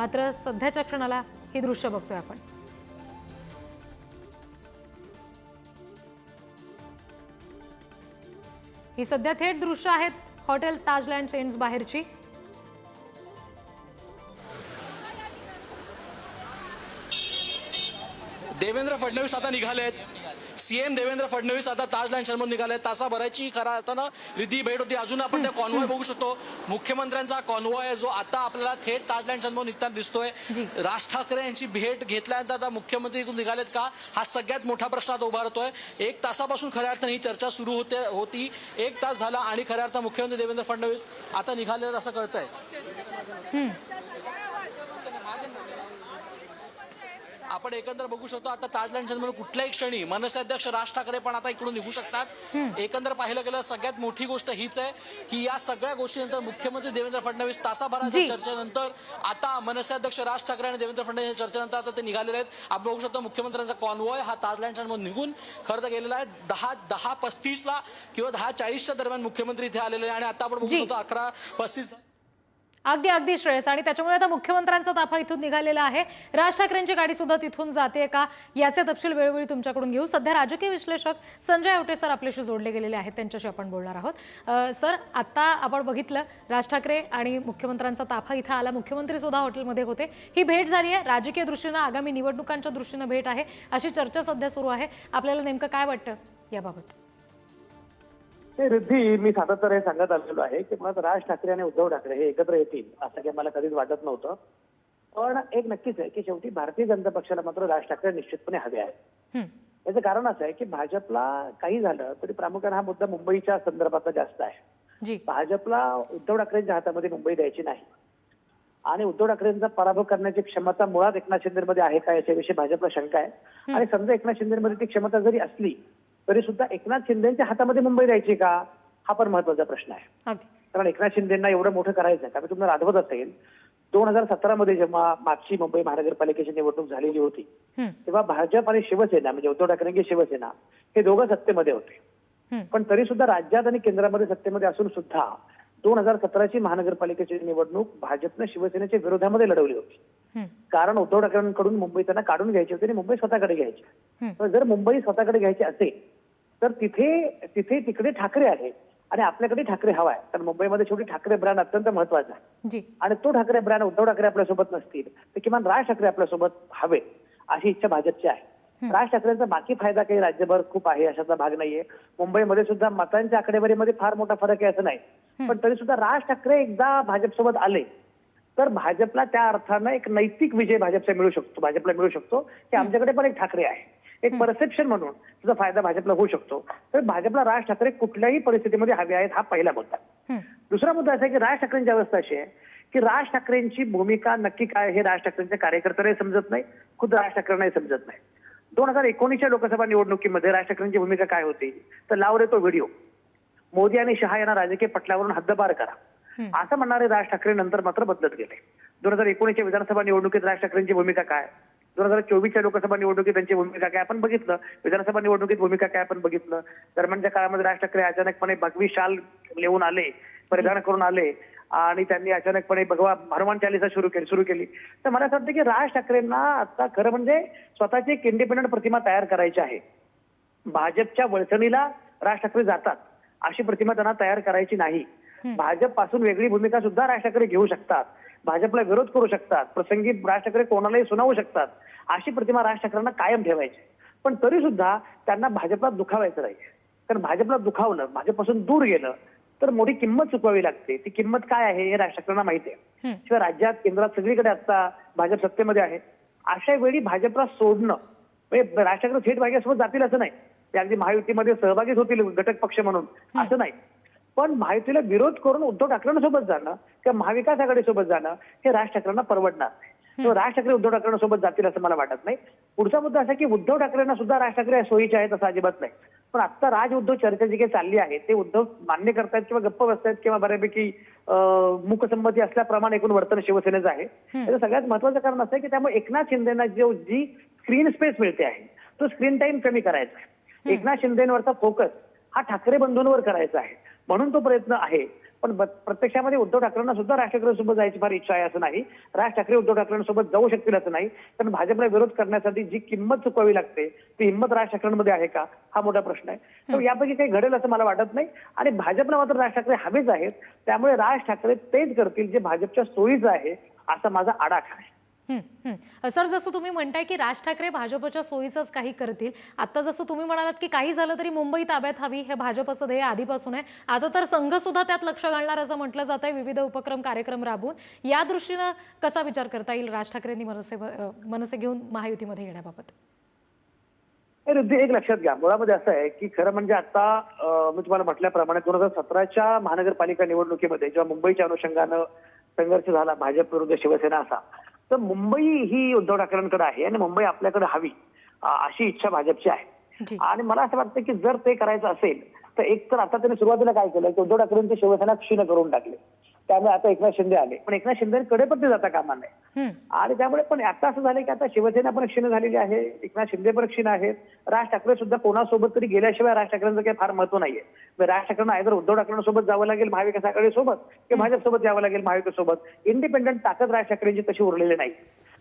मात्र सध्याच्या क्षणाला ही दृश्य बघतोय आपण. ही सध्या थेट दृश्य आहेत हॉटेल ताजलँड चेन्स बाहेरची. देवेंद्र फडणवीस आता निघालेत. सीएम देवेंद्र फडणवीस आता ताजलँड शर्मन निघाले तासाभराची खरा अर्थानं रिधी भेट होती. अजून आपण त्या कॉन्वॉय बघू शकतो. मुख्यमंत्र्यांचा कॉन्वॉय आहे जो आता आपल्याला थेट ताजलँड शर्मन निघताना दिसतोय. जी. राज ठाकरे यांची भेट घेतल्यानंतर आता मुख्यमंत्री इथून निघालेत का? हा सगळ्यात मोठा प्रश्न आता उभारतोय एक तासापासून खऱ्या अर्थानं ही चर्चा सुरू होते होती. एक तास झाला आणि खऱ्या अर्थानं मुख्यमंत्री देवेंद्र फडणवीस आता निघाले असं कळतंय. आपण एकंदर बघू शकतो आता ताजलँड कुठल्याही क्षणी मनसे अध्यक्ष राज ठाकरे पण आता इकडून निघू शकतात. एकंदर पाहिलं गेलं सगळ्यात मोठी गोष्ट हीच आहे की या सगळ्या गोष्टीनंतर मुख्यमंत्री देवेंद्र फडणवीस तासाभराच्या. चर्चेनंतर आता मनसे अध्यक्ष राज ठाकरे आणि देवेंद्र फडणवीस चर्चेनंतर आता ते निघालेले आहेत. आपण बघू शकतो मुख्यमंत्र्यांचा कॉन्वॉय हा ताजलँड शर्मन निघून खरं तर गेलेला आहे. दहा दहा पस्तीसला किंवा दहा चाळीसच्या दरम्यान मुख्यमंत्री इथे आलेले आणि आता आपण बघू. शकतो अकरा पस्तीस अगदी अगदी श्रेयस. आणि त्याच्यामुळे आता मुख्यमंत्र्यांचा ताफा इथून निघालेला आहे. राज ठाकरेंची गाडी सुद्धा तिथून जाते का? याचे तपशील वेळोवेळी तुमच्याकडून घेऊ. सध्या राजकीय विश्लेषक संजय आवटे सर आपल्याशी जोडले गेलेले आहेत. त्यांच्याशी आपण बोलणार आहोत. सर आता आपण बघितलं राज ठाकरे आणि मुख्यमंत्र्यांचा ताफा इथं आला. मुख्यमंत्री सुद्धा हॉटेलमध्ये होते. ही भेट झाली आहे. राजकीय दृष्टीनं आगामी निवडणुकांच्या दृष्टीनं भेट आहे. अशी चर्चा सध्या सुरू आहे. आपल्याला नेमकं काय वाटतं याबाबत? रिद्धी मी सातत्याने हे सांगत आलेलो आहे की मुळात राज ठाकरे आणि उद्धव ठाकरे हे एकत्र येतील असं काही मला कधीच वाटत नव्हतं. पण एक नक्कीच आहे की शेवटी भारतीय जनता पक्षाला मात्र राज ठाकरे निश्चितपणे हवे आहेत. याचं कारण असं आहे की भाजपला काही झालं तरी प्रामुख्याने हा मुद्दा मुंबईच्या संदर्भातला जास्त आहे. भाजपला उद्धव ठाकरेंच्या हातामध्ये मुंबई द्यायची नाही. आणि उद्धव ठाकरेंचा पराभव करण्याची क्षमता मुळात एकनाथ शिंदेमध्ये आहे का याच्याविषयी भाजपला शंका आहे. आणि समजा एकनाथ शिंदेमध्ये ती क्षमता जरी असली तरी सुद्धा एकनाथ शिंदेच्या हातामध्ये मुंबई द्यायची का? हा पण महत्त्वाचा प्रश्न आहे. कारण एकनाथ शिंदेना एवढं मोठं करायचं आहे कारण तुम्हाला आठवत असेल. दोन हजार सतरामध्ये जेव्हा मागची मुंबई महानगरपालिकेची निवडणूक झालेली होती तेव्हा भाजप आणि शिवसेना म्हणजे उद्धव ठाकरेंची शिवसेना हे दोघं सत्तेमध्ये होते. पण तरी सुद्धा राज्यात आणि केंद्रामध्ये सत्तेमध्ये असून सुद्धा दोन हजार सतराची महानगरपालिकेची निवडणूक भाजपनं शिवसेनेच्या विरोधामध्ये लढवली होती. कारण उद्धव ठाकरेंकडून मुंबई त्यांना काढून घ्यायची होती आणि मुंबई स्वतःकडे घ्यायची. पण जर मुंबई स्वतःकडे घ्यायची असेल तर तिथे तिथे तिकडे ठाकरे आहे आणि आपल्याकडे ठाकरे हवा आहे. कारण मुंबईमध्ये शेवटी ठाकरे ब्रँड अत्यंत महत्त्वाचा आहे. आणि तो ठाकरे ब्रँड उद्धव ठाकरे आपल्यासोबत नसतील तर किमान राज ठाकरे आपल्यासोबत हवे अशी इच्छा भाजपची आहे. राज ठाकरेंचा बाकी फायदा काही राज्यभर खूप आहे अशाचा भाग नाहीये. मुंबईमध्ये सुद्धा मतांच्या आकडेवारीमध्ये फार मोठा फरक आहे असं नाही. पण तरी सुद्धा राज ठाकरे एकदा भाजपसोबत आले तर भाजपला त्या अर्थानं एक नैतिक विजय भाजपचा मिळू शकतो भाजपला मिळू शकतो की आमच्याकडे पण एक ठाकरे आहे. एक परसेप्शन म्हणून त्याचा फायदा भाजपला होऊ शकतो. तर भाजपला राज ठाकरे कुठल्याही परिस्थितीमध्ये हवे आहेत हा पहिला मुद्दा. दुसरा मुद्दा असा आहे की राज ठाकरेंची अवस्था अशी आहे की राज ठाकरेंची भूमिका नक्की काय हे राज ठाकरेंच्या कार्यकर्त्यांनाही समजत नाही खुद राज ठाकरेंनाही समजत नाही. दोन हजार एकोणीसच्या लोकसभा निवडणुकीमध्ये राज ठाकरेंची भूमिका काय होती? तर लाव रे तो व्हिडिओ. मोदी आणि शहा यांना राजकीय पटलावरून हद्दपार करा. असं म्हणणारे राज ठाकरे नंतर मात्र बदलत गेले. दोन हजार एकोणीसच्या विधानसभा निवडणुकीत राज ठाकरेंची भूमिका काय? दोन हजार चोवीसच्या लोकसभा निवडणुकीत त्यांची भूमिका काय आपण बघितलं विधानसभा निवडणुकीत भूमिका काय आपण बघितलं दरम्यानच्या काळामध्ये राज ठाकरे अचानकपणे भगवी शाल लिहून आले परिधान करून आले आणि त्यांनी अचानकपणे भगवा हनुमान चालिसा सुरू केली सुरू केली. तर मला असं वाटतं की राज ठाकरेंना आता खरं म्हणजे स्वतःची एक इंडिपेंडंट प्रतिमा तयार करायची आहे. भाजपच्या वळसणीला राज ठाकरे जातात अशी प्रतिमा त्यांना तयार करायची नाही. भाजपपासून वेगळी भूमिका सुद्धा राज ठाकरे घेऊ शकतात. भाजपला विरोध करू शकतात. प्रसंगी राज ठाकरे कोणालाही सुनावू शकतात. अशी प्रतिमा राज ठाकरेंना कायम ठेवायची. पण तरी सुद्धा त्यांना भाजपला दुखावायचं नाही. कारण भाजपला दुखावलं भाजपपासून दूर गेलं तर मोठी किंमत चुकवावी लागते. ती किंमत काय आहे हे राज ठाकरेंना माहिती आहे. शिवाय राज्यात केंद्रात सगळीकडे आता भाजप सत्तेमध्ये आहे. अशा वेळी भाजपला सोडणं म्हणजे राज ठाकरे थेट भाजपसोबत जातील असं नाही. ते अगदी महायुतीमध्ये सहभागीच होतील घटक पक्ष म्हणून. असं नाही. पण महायुतीला विरोध करून उद्धव ठाकरेंसोबत जाणं किंवा महाविकास आघाडीसोबत जाणं हे राज ठाकरेंना परवडणार. तो राज ठाकरे उद्धव ठाकरेंसोबत जातील असं मला वाटत नाही. पुढचा मुद्दा असा की उद्धव ठाकरेंना सुद्धा राज ठाकरे सोयीचे आहेत असं अजिबात नाही. पण आता राज उद्धव चर्चा जी काही चालली आहे ते उद्धव मान्य करतायत किंवा गप्प बसतायत किंवा बऱ्यापैकी अं, मूकसंमती असल्याप्रमाणे एकूण वर्तन शिवसेनेचं आहे. त्याचं सगळ्यात महत्वाचं कारण असं आहे की त्यामुळे एकनाथ शिंदेना जो जी स्क्रीन स्पेस मिळते आहे तो स्क्रीन टाइम कमी करायचा आहे. एकनाथ शिंदेवरचा फोकस हा ठाकरे बंधूंवर करायचा आहे. म्हणून तो प्रयत्न आहे. पण प्रत्यक्षामध्ये उद्धव ठाकरेंना सुद्धा राज ठाकरेंसोबत जायची फार इच्छा आहे असं नाही. राज ठाकरे उद्धव ठाकरेंसोबत जाऊ शकतील असं नाही. पण भाजपला विरोध करण्यासाठी जी किंमत चुकवावी लागते ती हिंमत राज ठाकरेंमध्ये आहे का? हा मोठा प्रश्न आहे. तर यापैकी काही घडेल असं मला वाटत नाही. आणि भाजपला मात्र राज ठाकरे हवेच आहेत. त्यामुळे राज ठाकरे तेच करतील जे भाजपच्या सोयीचं आहे असा माझा आडाखा आहे. सर जसं तुम्ही म्हणताय की राज ठाकरे भाजपच्या सोयीचंच काही करतील आता जसं तुम्ही म्हणालात की काही झालं तरी मुंबई ताब्यात हवी हे भाजपचं ध्येय आधीपासून आहे. आता तर संघ सुद्धा त्यात लक्ष घालणार असं म्हटलं जात आहे विविध उपक्रम कार्यक्रम राबवून. या दृष्टीनं कसा विचार करता येईल राज ठाकरेंनी मनसे मनसे घेऊन महायुतीमध्ये येण्याबाबत? हे एक लक्षात घ्या. मुळामध्ये असं आहे की खरं म्हणजे आता मी तुम्हाला म्हटल्याप्रमाणे दोन हजार सतराच्या महानगरपालिका निवडणुकीमध्ये जेव्हा मुंबईच्या अनुषंगानं संघर्ष झाला भाजप विरुद्ध शिवसेना असा तर मुंबई ही उद्धव ठाकरेंकडे आहे आणि मुंबई आपल्याकडे हवी अशी इच्छा भाजपची आहे. आणि मला असं वाटतं की जर ते करायचं असेल तर एक तर आता त्यांनी सुरुवातीला काय केलं की उद्धव ठाकरेंची शिवसेना क्षीण करून टाकली. त्यामुळे आता एकनाथ शिंदे आले. पण एकनाथ शिंदेकडे पण ते जाता कामा नाही आणि त्यामुळे पण आता असं झालं की आता शिवसेना पण क्षीण झालेली आहे एकनाथ शिंदे पण क्षीण आहेत. राज ठाकरे सुद्धा कोणासोबत तरी गेल्याशिवाय राज ठाकरेंचं काही फार महत्त्व नाहीये. मग राज ठाकरेंना आयदर उद्धव ठाकरेंसोबत जावं लागेल महाविकास आघाडी सोबत किंवा भाजपसोबत यावं लागेल महाविकासोबत इंडिपेंडंट ताकद राज ठाकरेंची तशी उरलेली नाही.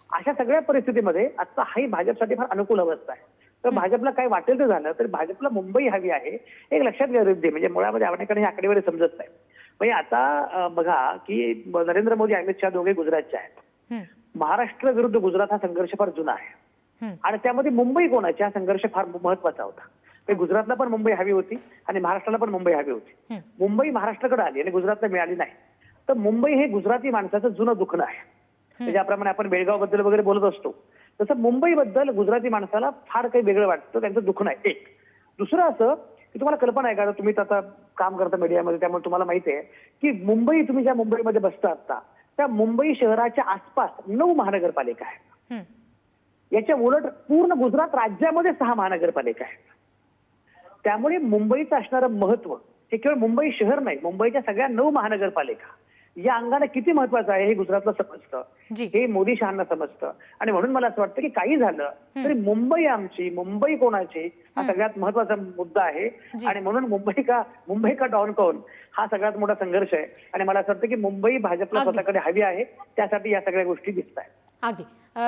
अशा सगळ्या परिस्थितीमध्ये आता ही भाजपसाठी फार अनुकूल अवस्था आहे. तर भाजपला काय वाटेल ते झालं तर भाजपला मुंबई हवी आहे. एक लक्षात घ्या रिद्धी म्हणजे मुळामध्ये आपल्याकडे ही आकडेवारी समजत नाही. म्हणजे आता बघा की नरेंद्र मोदी अमित शहा दोघे गुजरातचे आहेत. महाराष्ट्र विरुद्ध गुजरात हा संघर्ष फार जुना आहे. आणि त्यामध्ये मुंबई कोणाची? हा संघर्ष फार महत्त्वाचा होता. म्हणजे गुजरातला पण मुंबई हवी होती आणि महाराष्ट्राला पण मुंबई हवी होती. मुंबई महाराष्ट्राकडे आली आणि गुजरातला मिळाली नाही. तर मुंबई हे गुजराती माणसाचं जुनं दुखणं आहे. म्हणजे ज्याप्रमाणे आपण बेळगावबद्दल वगैरे बोलत असतो. तसं मुंबईबद्दल गुजराती माणसाला फार काही वेगळं वाटतं. त्यांचं दुखणं आहे एक. दुसरं असं की तुम्हाला कल्पना आहे का? तुम्ही आता काम करता मीडियामध्ये त्यामुळे तुम्हाला माहिती आहे की मुंबई तुम्ही ज्या मुंबईमध्ये बसता आता त्या मुंबई शहराच्या आसपास नऊ महानगरपालिका आहेत. हं. याच्या उलट पूर्ण गुजरात राज्यामध्ये सहा महानगरपालिका आहेत. त्यामुळे मुंबईचं असणारं महत्त्व हे केवळ मुंबई शहर नाही मुंबईच्या सगळ्या नऊ महानगरपालिका. या अंगाने किती महत्वाचं आहे हे गुजरातला समजतं. हे मोदी शहांना समजतं. आणि म्हणून मला असं वाटतं की काही झालं तरी मुंबई आमची मुंबई कोणाची हा सगळ्यात महत्त्वाचा मुद्दा आहे. आणि म्हणून मुंबई का मुंबई का डॉन कोण हा सगळ्यात मोठा संघर्ष आहे. आणि मला असं वाटतं की मुंबई भाजपला. स्वतःकडे हवी आहे त्यासाठी या सगळ्या गोष्टी दिसत आहेत. अगदी.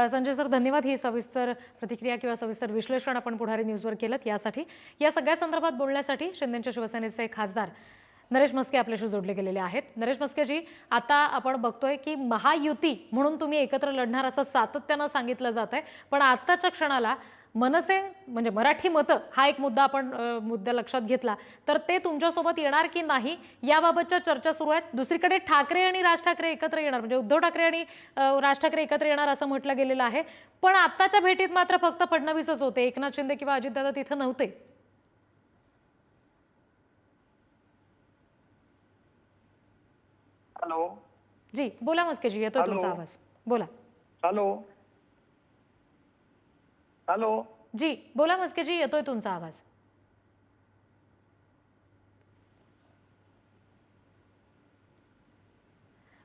संजय सर धन्यवाद ही सविस्तर प्रतिक्रिया किंवा सविस्तर विश्लेषण आपण पुढारी न्यूजवर केलं यासाठी. या सगळ्या संदर्भात बोलण्यासाठी शिंदेच्या शिवसेनेचे खासदार नरेश मस्के आपल्याशी जोडले गेलेले आहेत. नरेश मस्केजी आता आपण बघतोय की महायुती म्हणून तुम्ही एकत्र लढणार असं सातत्यानं सांगितलं जात आहे पण आत्ताच्या क्षणाला मनसे म्हणजे मराठी मतं हा एक मुद्दा आपण मुद्दा लक्षात घेतला. तर ते तुमच्यासोबत येणार की नाही याबाबतच्या चर्चा सुरू आहेत. दुसरीकडे ठाकरे आणि राज ठाकरे एकत्र येणार म्हणजे उद्धव ठाकरे आणि राज ठाकरे एकत्र येणार असं म्हटलं गेलेलं आहे. पण आत्ताच्या भेटीत मात्र फक्त फडणवीसच होते. एकनाथ शिंदे किंवा अजितदादा तिथं नव्हते. हॅलो. जी बोला मस्केजी येतोय. तुमचा आवाज. बोला. हॅलो. हॅलो. जी बोला मस्केजी येतोय तुमचा आवाज.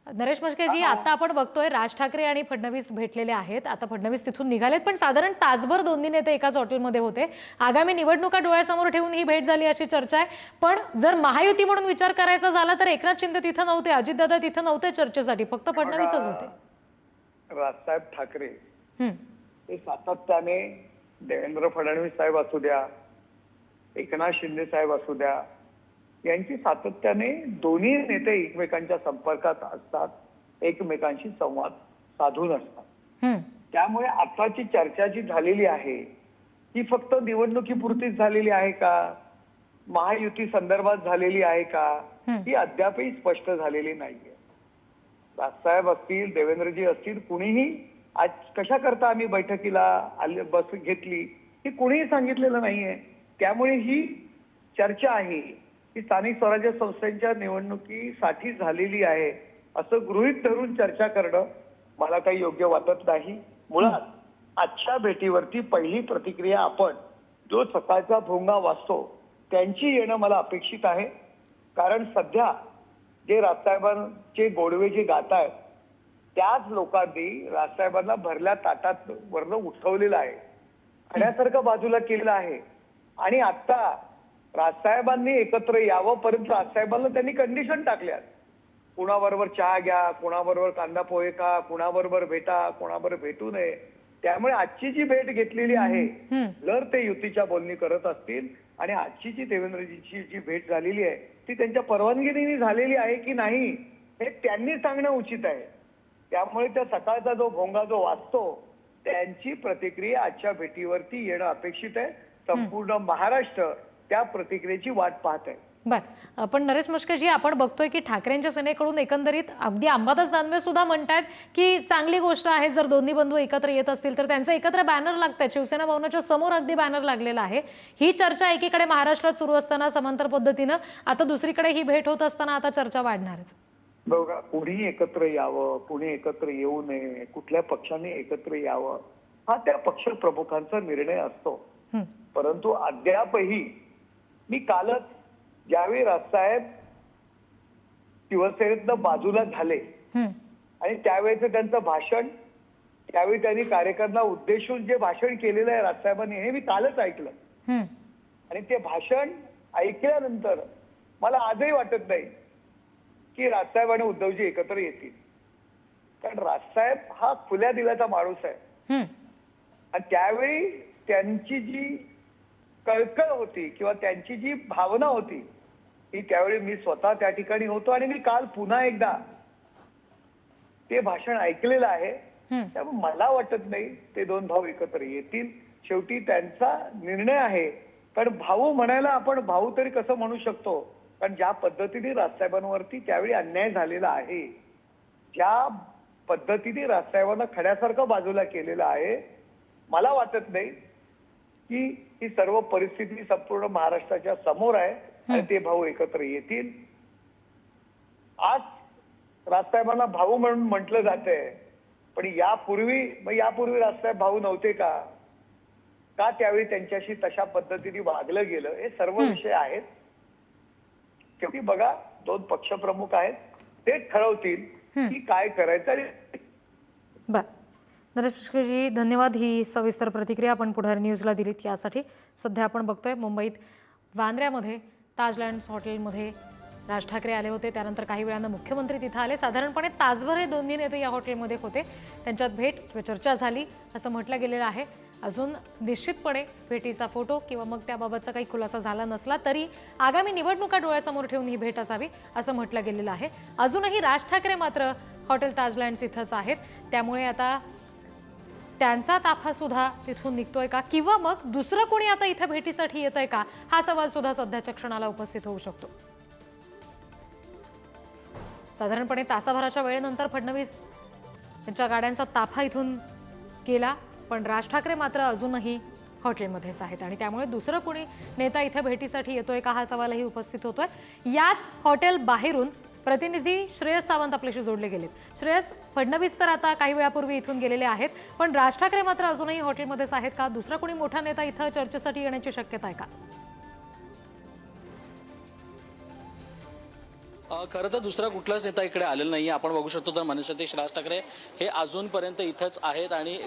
नरेश मस्केजी आता आपण बघतोय राज ठाकरे आणि फडणवीस भेटलेले आहेत. आता फडणवीस तिथून निघालेत पण साधारण तासभर दोन्ही नेते एकाच हॉटेलमध्ये होते. आगामी निवडणुका डोळ्यासमोर ठेवून ही भेट झाली अशी चर्चा आहे. पण जर महायुती म्हणून विचार करायचा झाला तर एकनाथ शिंदे तिथं नव्हते अजितदादा तिथं नव्हते चर्चेसाठी फक्त फडणवीसच होते. राजसाहेब ठाकरे हे सातत्याने देवेंद्र फडणवीस साहेब असू द्या एकनाथ शिंदे साहेब असू द्या यांची सातत्याने दोन्ही नेते एकमेकांच्या संपर्कात असतात एकमेकांशी संवाद साधून असतात. त्यामुळे आताची चर्चा जी झालेली आहे ती फक्त निवडणुकीपुरतीच झालेली आहे का? महायुती संदर्भात झालेली आहे का? हं. अद्यापही स्पष्ट झालेली नाहीये. राजसाहेब असतील देवेंद्रजी असतील कुणीही आज कशा करता आम्ही बैठकीला बस घेतली ही कुणीही सांगितलेलं नाहीये. त्यामुळे ही चर्चा आहे. ही स्थानिक स्वराज्य संस्थांच्या निवडणुकीसाठी झालेली आहे असं गृहीत धरून चर्चा करणं मला काही योग्य वाटत नाही. मुळात आजच्या भेटीवरती पहिली प्रतिक्रिया आपण जो सकाळचा भोंगा वाचतो त्यांची येणं मला अपेक्षित आहे. कारण सध्या जे राजसाहेबांचे गोडवे जे गात आहेत त्याच लोकांनी राजसाहेबांना भरल्या ताटात वरनं उठवलेलं आहे. खण्यासारखं बाजूला केलेलं आहे. आणि आता राजसाहेबांनी एकत्र यावं परंतु राजसाहेबांना त्यांनी कंडिशन टाकल्यात. कुणाबरोबर चहा घ्या कुणाबरोबर कांदा पोहे का कुणाबरोबर भेटा कुणाबरोबर भेटू नये. त्यामुळे आजची जी भेट घेतलेली आहे. जर ते युतीच्या बोलणी करत असतील आणि आजची जी देवेंद्रजीची जी भेट झालेली आहे ती त्यांच्या परवानगीने झालेली आहे की नाही हे त्यांनी सांगणं उचित आहे. त्यामुळे त्या सकाळचा जो भोंगा जो वाचतो त्यांची प्रतिक्रिया आजच्या भेटीवरती येणं अपेक्षित आहे. संपूर्ण महाराष्ट्र त्या प्रतिक्रियेची वाट पाहत आहे बर पण नरेश मस्केजी आपण बघतोय की ठाकरेंच्या सेनेकडून एकंदरीत अगदी अंबादास दानवे सुद्धा म्हणतायत की चांगली गोष्ट आहे जर दोन्ही बंधू एकत्र येत असतील तर त्यांचे एकत्र बॅनर लागतात शिवसेना भवनाच्या समोर अगदी बॅनर लागलेला आहे. ही चर्चा एकीकडे महाराष्ट्रात सुरू असताना समांतर पद्धतीनं आता दुसरीकडे ही भेट होत असताना आता चर्चा वाढणारच. बघा कुणी एकत्र यावं कुणी एकत्र येऊ नये कुठल्या पक्षाने एकत्र यावं हा त्या पक्ष प्रमुखांचा निर्णय असतो. परंतु अद्यापही मी कालच ज्यावेळी राजसाहेब शिवसेनेतनं बाजूला झाले. आणि त्यावेळेचं त्यांचं भाषण त्यावेळी त्यांनी कार्यकर्त्यांना उद्देशून जे भाषण केलेलं आहे राजसाहेबांनी हे मी कालच ऐकलं हं. आणि ते भाषण ऐकल्यानंतर मला आजही वाटत नाही की राजसाहेब आणि उद्धवजी एकत्र येतील कारण राजसाहेब हा खुल्या दिलाचा माणूस आहे. आणि त्यावेळी त्यांची जी कळकळ होती किंवा त्यांची जी भावना होती ती त्यावेळी मी स्वतः त्या ठिकाणी होतो आणि मी काल पुन्हा एकदा ते भाषण ऐकलेलं आहे. त्यामुळे मला वाटत नाही ते दोन भाऊ एकत्र येतील. शेवटी त्यांचा निर्णय आहे. कारण भाऊ म्हणायला आपण भाऊ तरी कसं म्हणू शकतो? कारण ज्या पद्धतीने राजसाहेबांवरती त्यावेळी अन्याय झालेला आहे ज्या पद्धतीने राजसाहेबांना खड्यासारखं बाजूला केलेलं आहे मला वाटत नाही की ही सर्व परिस्थिती संपूर्ण महाराष्ट्राच्या समोर आहे आणि ते भाऊ एकत्र येतील. आज राजसाहेबांना भाऊ म्हणून म्हटलं जातंय. पण यापूर्वी मग यापूर्वी राजसाहेब भाऊ नव्हते का? का त्यावेळी त्यांच्याशी तशा पद्धतीने वागलं गेलं? हे सर्व विषय आहेत. शेवटी बघा दोन पक्षप्रमुख आहेत. ते ठरवतील की काय करायचं नरेश पुष्करजी धन्यवाद. ही सविस्तर प्रतिक्रिया आपण पुढारी न्यूजला दिलीत. यासाठी सध्या आपण बघतोय मुंबईत वांद्र्यामध्ये ताजलँड्स हॉटेलमध्ये राज ठाकरे आले होते. त्यानंतर काही वेळानं मुख्यमंत्री तिथं आले. साधारणपणे तासभर हे दोन्ही नेते या हॉटेलमध्ये होते. त्यांच्यात भेट किंवा चर्चा झाली असं म्हटलं गेलेलं आहे. अजून निश्चितपणे भेटीचा फोटो किंवा मग त्याबाबतचा काही खुलासा झाला नसला तरी आगामी निवडणुका डोळ्यासमोर ठेवून ही भेट असावी असं म्हटलं गेलेलं आहे. अजूनही राज ठाकरे मात्र हॉटेल ताजलँड्स इथंच आहेत. त्यामुळे आता त्यांचा ताफा सुद्धा तिथून निघतोय का? किंवा मग दुसरं कोणी आता इथे भेटीसाठी येत आहे का? हा सवाल सुद्धा सध्याच्या क्षणाला उपस्थित होऊ शकतो. साधारणपणे तासाभराच्या वेळेनंतर फडणवीस त्यांच्या गाड्यांचा ताफा इथून गेला पण राज ठाकरे मात्र अजूनही हॉटेलमध्येच आहेत आणि त्यामुळे दुसरं कोणी नेता इथे भेटीसाठी येतोय का हा सवालही उपस्थित होतोय. याच हॉटेल बाहेरून प्रतिनिधी श्रेयस सावंत आपल्याशी जोडले गेलेत. श्रेयस फडणवीस तर आता काही वेळापूर्वी इथून गेलेले आहेत पण राज ठाकरे मात्र अजूनही हॉटेलमध्येच आहेत का? दुसरा कोणी मोठा नेता इथं चर्चेसाठी येण्याची शक्यता आहे का? खरं तर दुसरा कुठलाच नेता इकडे आलेला नाही आपण बघू शकतो तर मनसाध्यक्ष राज ठाकरे हे अजूनपर्यंत इथंच आहेत आणि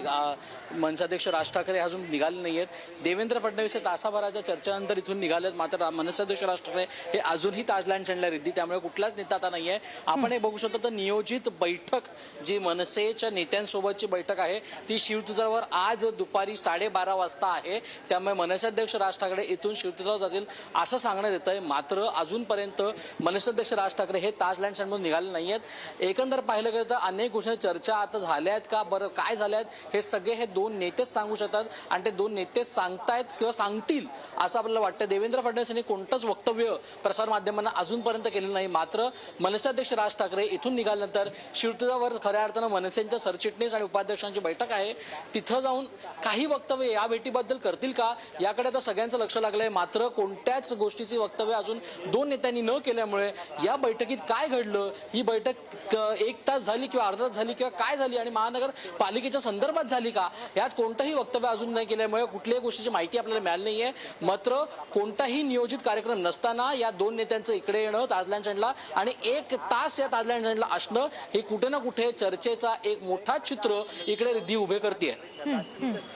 मनसाध्यक्ष राज ठाकरे अजून निघाले नाही आहेत देवेंद्र फडणवीस हे तासाभराच्या चर्चेनंतर इथून निघालेत. मात्र मनसाध्यक्ष राज ठाकरे हे अजूनही ताजलँड चढल्या रिद्धी. त्यामुळे कुठलाच नेता आता नाही आहे आपण हे बघू शकतो तर नियोजित बैठक जी मनसेच्या नेत्यांसोबतची बैठक आहे ती शिवतीर्थावर आज दुपारी साडेबारा वाजता आहे. त्यामुळे मनसाध्यक्ष राज ठाकरे इथून शिवतीर्थावर जातील असं सांगण्यात येत आहे मात्र अजूनपर्यंत मनसाध्यक्ष राज ठाकरे हे ताजलँड स्टँडमधून निघाले नाही आहेत एकंदर पाहिलं गेलं तर अनेक गोष्टी चर्चा आता झाल्या आहेत का? बरं काय झाल्या आहेत हे सगळे हे दोन नेतेच सांगू शकतात आणि ते दोन नेतेच सांगतायत किंवा सांगतील असं आपल्याला वाटतं. देवेंद्र फडणवीस यांनी कोणतंच वक्तव्य प्रसारमाध्यमांना अजूनपर्यंत केलेलं नाही. मात्र मनसेध्यक्ष राज ठाकरे इथून निघाल्यानंतर शिवतीर्थावर खऱ्या अर्थानं मनसेंच्या सरचिटणीस आणि उपाध्यक्षांची बैठक आहे. तिथं जाऊन काही वक्तव्य या भेटीबद्दल करतील का? याकडे आता सगळ्यांचं लक्ष लागलंय. मात्र कोणत्याच गोष्टीची वक्तव्य अजून दोन नेत्यांनी न केल्यामुळे या बैठकीत काय घडलं? ही बैठक एक तास झाली किंवा अर्धा तास झाली किंवा काय झाली आणि महानगरपालिकेच्या संदर्भात झाली का? यात कोणतंही वक्तव्य अजून नाही केल्यामुळे कुठल्याही गोष्टीची माहिती आपल्याला मिळाली नाहीये. मात्र कोणताही नियोजित कार्यक्रम नसताना या दोन नेत्यांचं इकडे येणं ताजलँड सँडला आणि एक तास या ताजलँड असणं हे कुठे ना कुठे चर्चेचा एक मोठा चित्र इकडे रिद्धी उभे करते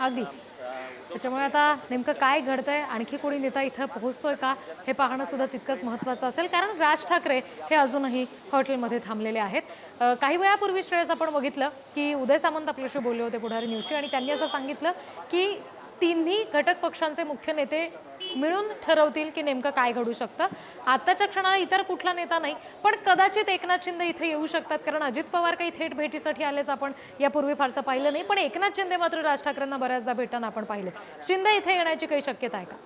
अगदी. त्याच्यामुळे आता नेमकं काय घडतं आहे आणखी कोणी नेता इथं पोहोचतोय का हे पाहणं सुद्धा तितकंच महत्त्वाचं असेल. कारण राज ठाकरे हे अजूनही हॉटेलमध्ये थांबलेले आहेत. काही वेळापूर्वी श्रेयस आपण बघितलं की उदय सामंत आपल्याशी बोलले होते पुढारी न्यूजशी आणि त्यांनी असं सांगितलं की तिन्ही घटक पक्षांचे मुख्य नेते मिळून ठरवतील की नेमकं काय घडू शकतं. आत्ताच्या क्षणाला इतर कुठला नेता नाही पण कदाचित एकनाथ शिंदे इथे येऊ शकतात. कारण अजित पवार काही थेट भेटीसाठी आलेच आपण यापूर्वी फारसं पाहिलं नाही पण एकनाथ शिंदे मात्र राज ठाकरेंना बऱ्याचदा भेटताना आपण पाहिले. शिंदे इथे येण्याची काही शक्यता आहे का?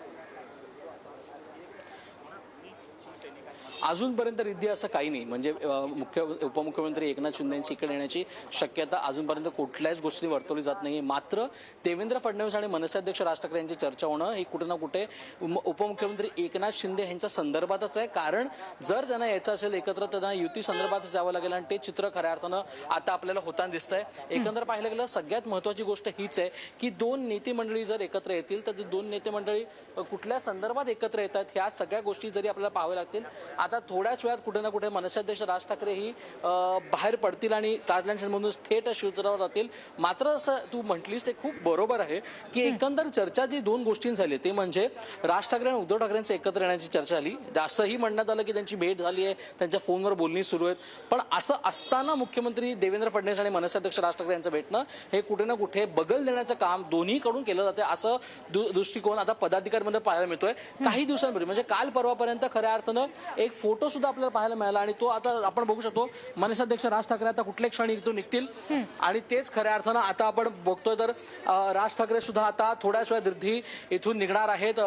अजूनपर्यंत रिद्धी असं काही नाही. म्हणजे मुख्य उपमुख्यमंत्री एकनाथ शिंदे यांची इकडे येण्याची शक्यता अजूनपर्यंत कुठल्याच गोष्टी वर्तवली जात नाही मात्र देवेंद्र फडणवीस आणि मनसे अध्यक्ष राज ठाकरे यांची चर्चा होणं ही कुठे ना कुठे उपमुख्यमंत्री एकनाथ शिंदे यांच्या संदर्भातच आहे. कारण जर त्यांना यायचं असेल एकत्र त्यांना युती संदर्भातच जावं लागेल आणि ते चित्र खऱ्या अर्थानं आता आपल्याला होताना दिसतंय. एकंदर पाहिलं गेलं सगळ्यात महत्वाची गोष्ट हीच आहे की दोन नेते मंडळी जर एकत्र येतील तर ती दोन नेते मंडळी कुठल्या संदर्भात एकत्र येतात ह्या सगळ्या गोष्टी जरी आपल्याला पाहाव्या लागतील आता थोड्याच वेळात कुठे ना कुठे मनसाध्यक्ष राज ठाकरे ही बाहेर पडतील आणि ताजलँडमधून थेट शिवतरावर जातील. मात्र असं तू म्हटलीस ते खूप बरोबर आहे की एकंदर चर्चा जी दोन गोष्टी झाली ते म्हणजे राज ठाकरे आणि उद्धव ठाकरेंचं एकत्र येण्याची चर्चा झाली असंही म्हणण्यात आलं की त्यांची भेट झाली आहे त्यांच्या फोनवर बोलणी सुरू आहेत. पण असं असताना मुख्यमंत्री देवेंद्र फडणवीस आणि मनसाध्यक्ष राज ठाकरे यांचं भेटणं हे कुठे ना कुठे बगल देण्याचं काम दोन्हीकडून केलं जाते असं दु- दृष्टिकोन आता पदाधिकाऱ्यांमध्ये पाहायला मिळतोय. काही दिवसांपूर्वी म्हणजे काल परवापर्यंत खऱ्या अर्थानं एक फोटो सुद्धा आपल्याला पाहायला मिळाला आणि तो आता आपण बघू शकतो मनसाध्यक्ष राज ठाकरे आता कुठल्या क्षणी इथून निघतील? आणि तेच खऱ्या अर्थानं आता आपण बघतोय तर राज ठाकरे सुद्धा आता थोड्याच वेळात रिद्धी इथून निघणार आहेत.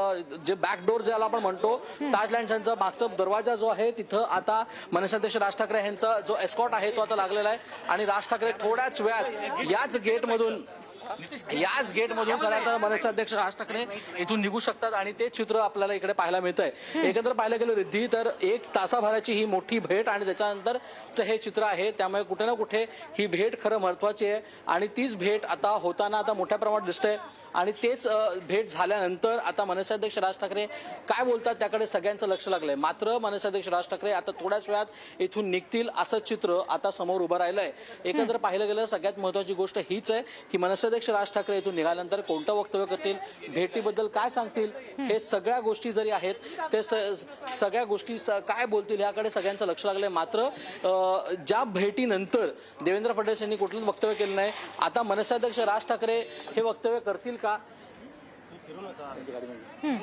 जे बॅकडोर ज्याला आपण म्हणतो ताजलँड यांचा मागचा दरवाजा जो आहे तिथं आता मनसाध्यक्ष राज ठाकरे यांचा जो एस्कॉट आहे तो आता लागलेला आहे. आणि राज ठाकरे थोड्याच वेळात याच गेटमधून याच गेटमधून खऱ्या अर्थानं मनसे अध्यक्ष राज ठाकरे इथून निघू शकतात आणि ते चित्र आपल्याला इकडे पाहायला मिळतंय. एकंदर पाहायला गेलं रिद्धी तर एक तासाभराची ही मोठी भेट आणि त्याच्यानंतरचं हे चित्र आहे. त्यामुळे कुठे ना कुठे ही भेट खरं महत्वाची आहे. आणि तीच भेट आता होताना आता मोठ्या प्रमाणात दिसतंय. आणि तेच भेट झाल्यानंतर आता मनसेध्यक्ष राज ठाकरे काय बोलतात त्याकडे सगळ्यांचं लक्ष लागलंय. मात्र मनसेध्यक्ष राज ठाकरे आता थोड्याच वेळात इथून निघतील असं चित्र आता समोर उभं राहिलंय. एकंदर पाहिलं गेलं सगळ्यात महत्वाची गोष्ट हीच आहे की मनसेध्यक्ष राज ठाकरे इथून निघाल्यानंतर कोणतं वक्तव्य करतील भेटीबद्दल काय सांगतील हे सगळ्या गोष्टी जरी आहेत ते स- सगळ्या गोष्टी स- काय बोलतील याकडे सगळ्यांचं लक्ष लागलंय. मात्र ज्या भेटीनंतर देवेंद्र फडणवीस यांनी कुठलंच वक्तव्य केलं नाही आता मनसाध्यक्ष राज ठाकरे हे वक्तव्य करतील का गाडीमध्ये